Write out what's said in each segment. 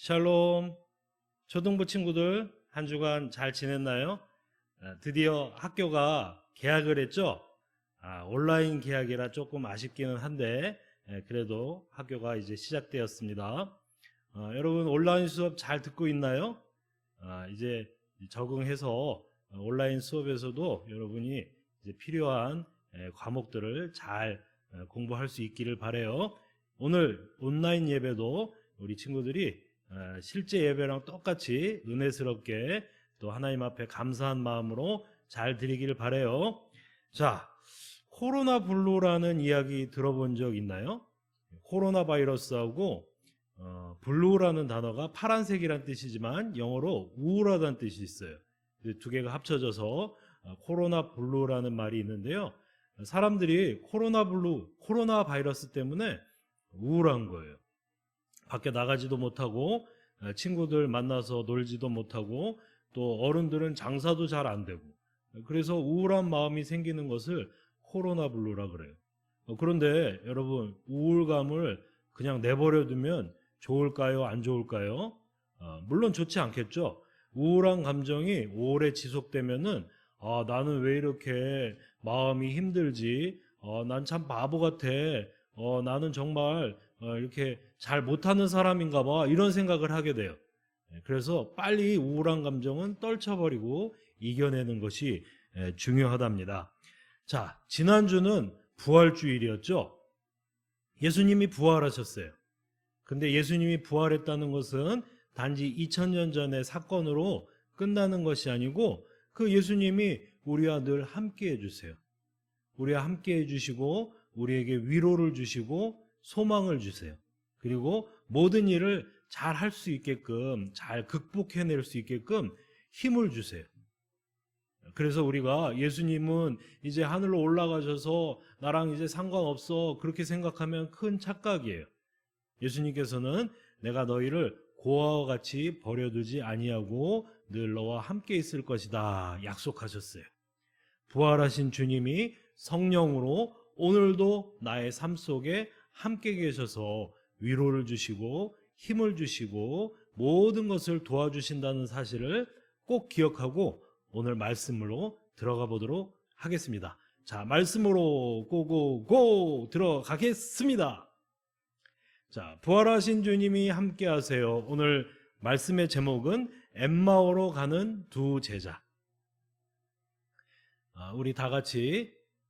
샬롬. 초등부 친구들 한 주간 잘 지냈나요? 아, 드디어 학교가 개학을 했죠? 아, 온라인 개학이라 조금 아쉽기는 한데, 예, 그래도 학교가 이제 시작되었습니다. 아, 여러분 온라인 수업 잘 듣고 있나요? 아, 이제 적응해서 온라인 수업에서도 여러분이 필요한 예, 과목들을 잘 어, 공부할 수 있기를 바래요. 오늘 온라인 예배도 우리 친구들이 어, 실제 예배랑 똑같이 은혜스럽게 또 하나님 앞에 감사한 마음으로 잘 드리기를 바래요. 자, 코로나 블루라는 이야기 들어본 적 있나요? 코로나 바이러스하고 어, 블루라는 단어가 파란색이란 뜻이지만 영어로 우울하다는 뜻이 있어요. 이두 개가 합쳐져서 어, 코로나 블루라는 말이 있는데요. 사람들이 코로나 블루, 코로나 바이러스 때문에 우울한 거예요. 밖에 나가지도 못하고 어, 친구들 만나서 놀지도 못하고 또 어른들은 장사도 잘 안 되고 그래서 우울한 마음이 생기는 것을 코로나 블루라 그래요. 어, 그런데 여러분 우울감을 그냥 내버려 두면 좋을까요? 안 좋을까요? 어, 물론 좋지 않겠죠. 우울한 감정이 오래 지속되면은 아, 나는 왜 이렇게 마음이 힘들지? 어, 난 참 바보 같아. 어, 나는 정말 어, 이렇게 잘 못하는 사람인가 봐. 이런 생각을 하게 돼요. 예, 그래서 빨리 우울한 감정은 떨쳐버리고 이겨내는 것이 예, 중요하답니다. 자, 지난주는 부활주일이었죠? 예수님이 부활하셨어요. 근데 예수님이 부활했다는 것은 단지 2000년 전의 사건으로 끝나는 것이 아니고 그 예수님이 우리와 늘 함께 해주세요. 우리와 함께 해주시고 우리에게 위로를 주시고 소망을 주세요. 그리고 모든 일을 잘 할 수 있게끔 잘 극복해낼 수 있게끔 힘을 주세요. 그래서 우리가 예수님은 이제 하늘로 올라가셔서 나랑 이제 상관없어 그렇게 생각하면 큰 착각이에요. 예수님께서는 내가 너희를 고아와 같이 버려두지 아니하고 늘 너와 함께 있을 것이다 약속하셨어요. 부활하신 주님이 성령으로 오늘도 나의 삶 속에 함께 계셔서 위로를 주시고 힘을 주시고 모든 것을 도와주신다는 사실을 꼭 기억하고 오늘 말씀으로 들어가 보도록 하겠습니다. 자, 말씀으로 고고고 들어가겠습니다. 자, 부활하신 주님이 함께 하세요. 오늘 말씀의 제목은 엠마오로 가는 두 제자. 아, 우리 다 같이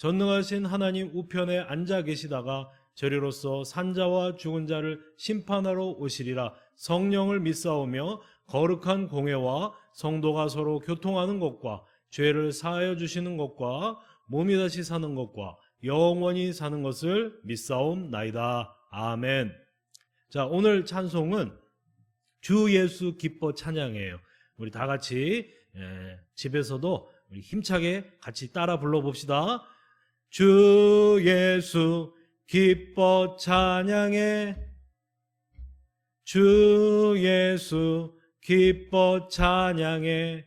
전능하신 하나님 우편에 앉아 계시다가 저리로서 산자와 죽은 자를 심판하러 오시리라 성령을 믿사오며 거룩한 공회와 성도가 서로 교통하는 것과 죄를 사하여 주시는 것과 몸이 다시 사는 것과 영원히 사는 것을 믿사옵나이다. 아멘. 자, 오늘 찬송은 주 예수 기뻐 찬양이에요. 우리 다 같이 예, 집에서도 힘차게 같이 따라 불러봅시다. 주 예수 기뻐 찬양해. 주 예수 기뻐 찬양해.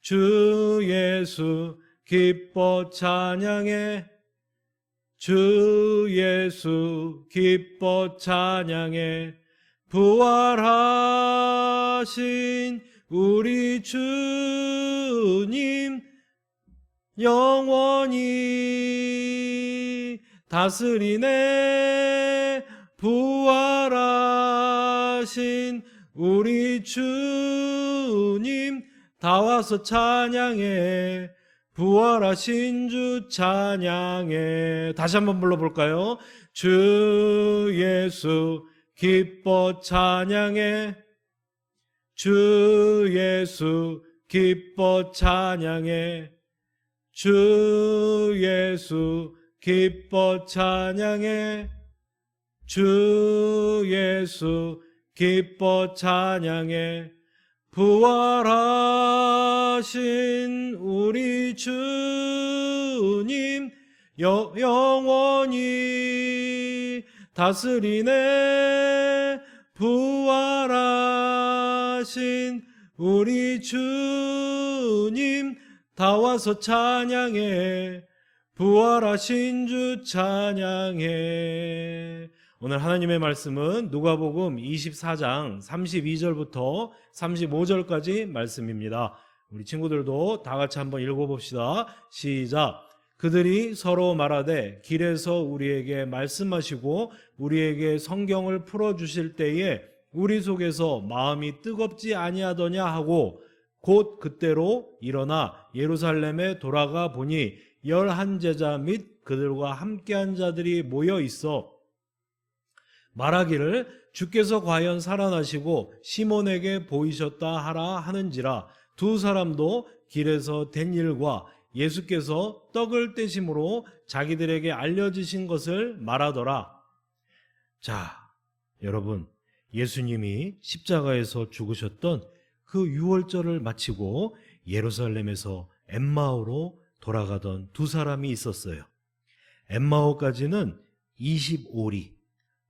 주 예수 기뻐 찬양해. 주 예수 기뻐 찬양해. 부활하신 우리 주님 영원히 다스리네 부활하신 우리 주님. 다 와서 찬양해. 부활하신 주 찬양해. 다시 한번 불러볼까요? 주 예수 기뻐 찬양해. 주 예수 기뻐 찬양해 주 예수 기뻐 찬양해. 주 예수 기뻐 찬양해. 부활하신 우리 주님 여- 영원히 다스리네. 부활하신 우리 주님 다 와서 찬양해 부활하신 주 찬양해 오늘 하나님의 말씀은 누가복음 24장 32절부터 35절까지 말씀입니다. 우리 친구들도 다 같이 한번 읽어봅시다. 시작. 그들이 서로 말하되 길에서 우리에게 말씀하시고 우리에게 성경을 풀어 주실 때에 우리 속에서 마음이 뜨겁지 아니하더냐 하고 곧 그때로 일어나 예루살렘에 돌아가 보니 열한 제자 및 그들과 함께한 자들이 모여 있어 말하기를 주께서 과연 살아나시고 시몬에게 보이셨다 하라 하는지라 두 사람도 길에서 된 일과 예수께서 떡을 떼심으로 자기들에게 알려주신 것을 말하더라. 자, 여러분, 예수님이 십자가에서 죽으셨던 그 유월절을 마치고 예루살렘에서 엠마오로 돌아가던 두 사람이 있었어요. 엠마오까지는 25리,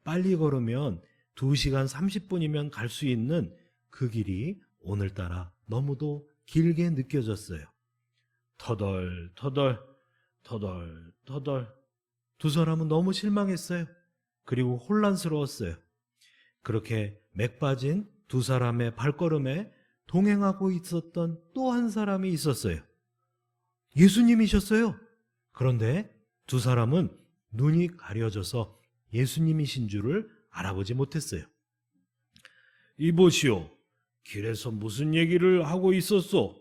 빨리 걸으면 2시간 30분이면 갈 수 있는 그 길이 오늘따라 너무도 길게 느껴졌어요. 터덜, 터덜, 터덜, 터덜. 두 사람은 너무 실망했어요. 그리고 혼란스러웠어요. 그렇게 맥 빠진 두 사람의 발걸음에 동행하고 있었던 또 한 사람이 있었어요. 예수님이셨어요. 그런데 두 사람은 눈이 가려져서 예수님이신 줄을 알아보지 못했어요. 이보시오. 길에서 무슨 얘기를 하고 있었소?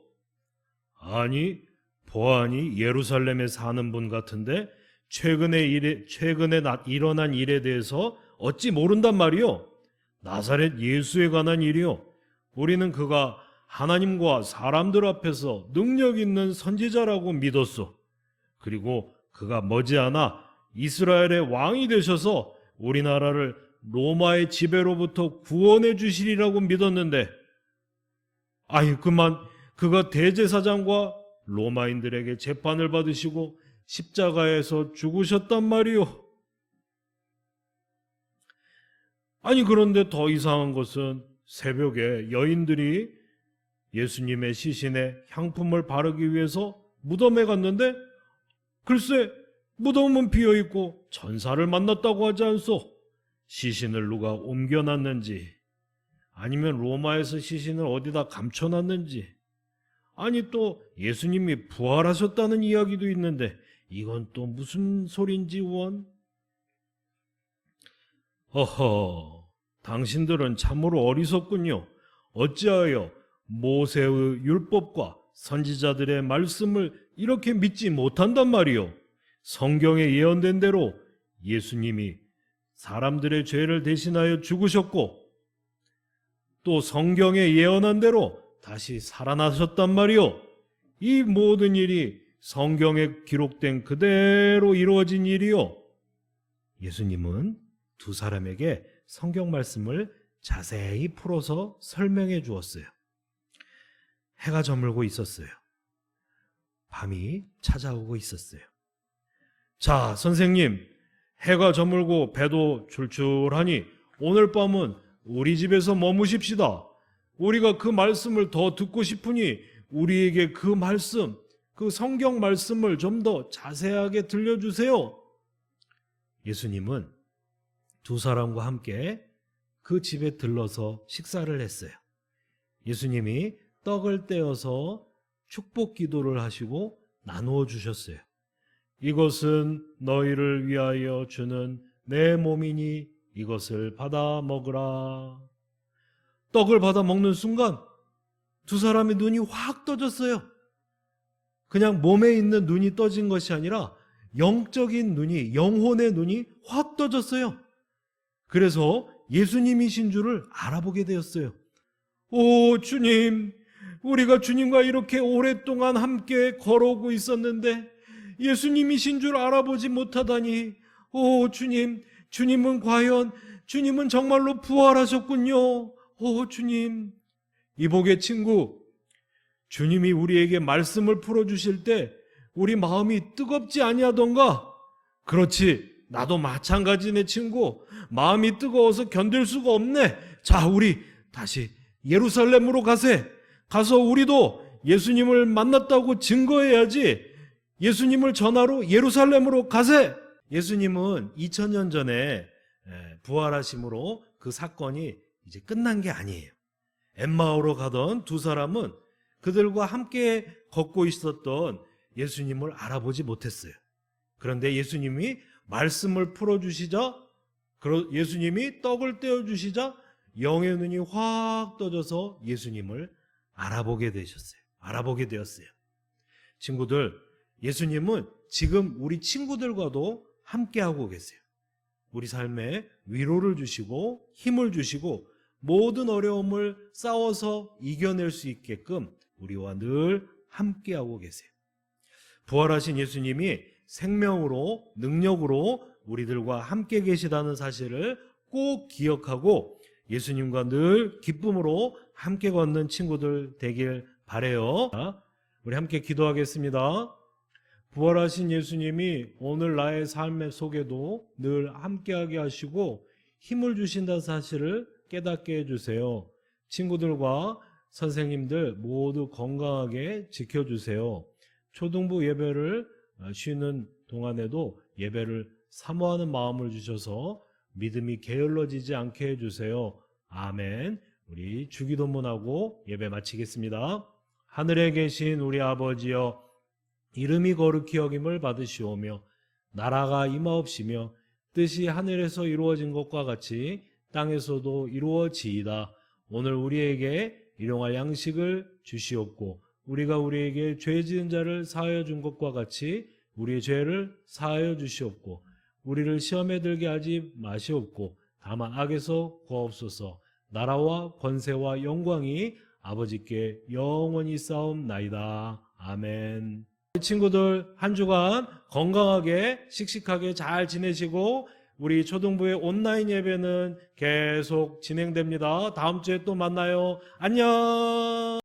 아니, 보아하니 예루살렘에 사는 분 같은데 최근에 일에, 최근에 나- 일어난 일에 대해서 어찌 모른단 말이오? 나사렛 예수에 관한 일이요. 우리는 그가 하나님과 사람들 앞에서 능력 있는 선지자라고 믿었소. 그리고 그가 머지않아 이스라엘의 왕이 되셔서 우리나라를 로마의 지배로부터 구원해 주시리라고 믿었는데, 아이, 그만 그가 대제사장과 로마인들에게 재판을 받으시고 십자가에서 죽으셨단 말이오. 아니, 그런데 더 이상한 것은 새벽에 여인들이 예수님의 시신에 향품을 바르기 위해서 무덤에 갔는데 글쎄 무덤은 비어 있고 전사를 만났다고 하지 않소? 시신을 누가 옮겨놨는지 아니면 로마에서 시신을 어디다 감춰놨는지 아니 또 예수님이 부활하셨다는 이야기도 있는데 이건 또 무슨 소린지 원? 허허, 당신들은 참으로 어리석군요. 어찌하여 모세의 율법과 선지자들의 말씀을 이렇게 믿지 못한단 말이요. 성경에 예언된 대로 예수님이 사람들의 죄를 대신하여 죽으셨고 또 성경에 예언한 대로 다시 살아나셨단 말이요. 이 모든 일이 성경에 기록된 그대로 이루어진 일이요. 예수님은 두 사람에게 성경 말씀을 자세히 풀어서 설명해 주었어요. 해가 저물고 있었어요. 밤이 찾아오고 있었어요. 자, 선생님, 해가 저물고 배도 출출하니 오늘 밤은 우리 집에서 머무십시다. 우리가 그 말씀을 더 듣고 싶으니 우리에게 그 말씀, 그 성경 말씀을 좀 더 자세하게 들려주세요. 예수님은 두 사람과 함께 그 집에 들러서 식사를 했어요. 예수님이 떡을 떼어서 축복 기도를 하시고 나누어 주셨어요. 이것은 너희를 위하여 주는 내 몸이니 이것을 받아 먹으라. 떡을 받아 먹는 순간 두 사람의 눈이 확 떠졌어요. 그냥 몸에 있는 눈이 떠진 것이 아니라 영적인 눈이, 영혼의 눈이 확 떠졌어요. 그래서 예수님이신 줄을 알아보게 되었어요. 오, 주님, 우리가 주님과 이렇게 오랫동안 함께 걸어오고 있었는데 예수님이신 줄 알아보지 못하다니. 오, 주님, 주님은 과연, 주님은 정말로 부활하셨군요. 오, 주님. 이복의 친구, 주님이 우리에게 말씀을 풀어주실 때 우리 마음이 뜨겁지 아니하던가? 그렇지. 나도 마찬가지네 친구. 마음이 뜨거워서 견딜 수가 없네. 자, 우리 다시 예루살렘으로 가세. 가서 우리도 예수님을 만났다고 증거해야지. 예수님을 전하러 예루살렘으로 가세. 예수님은 2000년 전에 에, 부활하심으로 그 사건이 이제 끝난 게 아니에요. 엠마오로 가던 두 사람은 그들과 함께 걷고 있었던 예수님을 알아보지 못했어요. 그런데 예수님이 말씀을 풀어주시자, 예수님이 떡을 떼어주시자, 영의 눈이 확 떠져서 예수님을 알아보게 되셨어요. 알아보게 되었어요. 친구들, 예수님은 지금 우리 친구들과도 함께하고 계세요. 우리 삶에 위로를 주시고 힘을 주시고 모든 어려움을 싸워서 이겨낼 수 있게끔 우리와 늘 함께하고 계세요. 부활하신 예수님이 생명으로 능력으로 우리들과 함께 계시다는 사실을 꼭 기억하고 예수님과 늘 기쁨으로 함께 걷는 친구들 되길 바래요. 자, 우리 함께 기도하겠습니다. 부활하신 예수님이 오늘 나의 삶의 속에도 늘 함께하게 하시고 힘을 주신다는 사실을 깨닫게 해주세요. 친구들과 선생님들 모두 건강하게 지켜주세요. 초등부 예배를 어, 쉬는 동안에도 예배를 사모하는 마음을 주셔서 믿음이 게을러지지 않게 해주세요. 아멘. 우리 주기도문하고 예배 마치겠습니다. 하늘에 계신 우리 아버지여 이름이 거룩히 여김을 받으시오며 나라가 임하옵시며 뜻이 하늘에서 이루어진 것과 같이 땅에서도 이루어지이다. 오늘 우리에게 일용할 양식을 주시옵고 우리가 우리에게 죄 지은 자를 사하여 준 것과 같이 우리의 죄를 사하여 주시옵고 우리를 시험에 들게 하지 마시옵고 다만 악에서 구하옵소서 나라와 권세와 영광이 아버지께 영원히 싸움나이다. 아멘. 친구들 한 주간 건강하게 씩씩하게 잘 지내시고 우리 초등부의 온라인 예배는 계속 진행됩니다. 다음 주에 또 만나요. 안녕.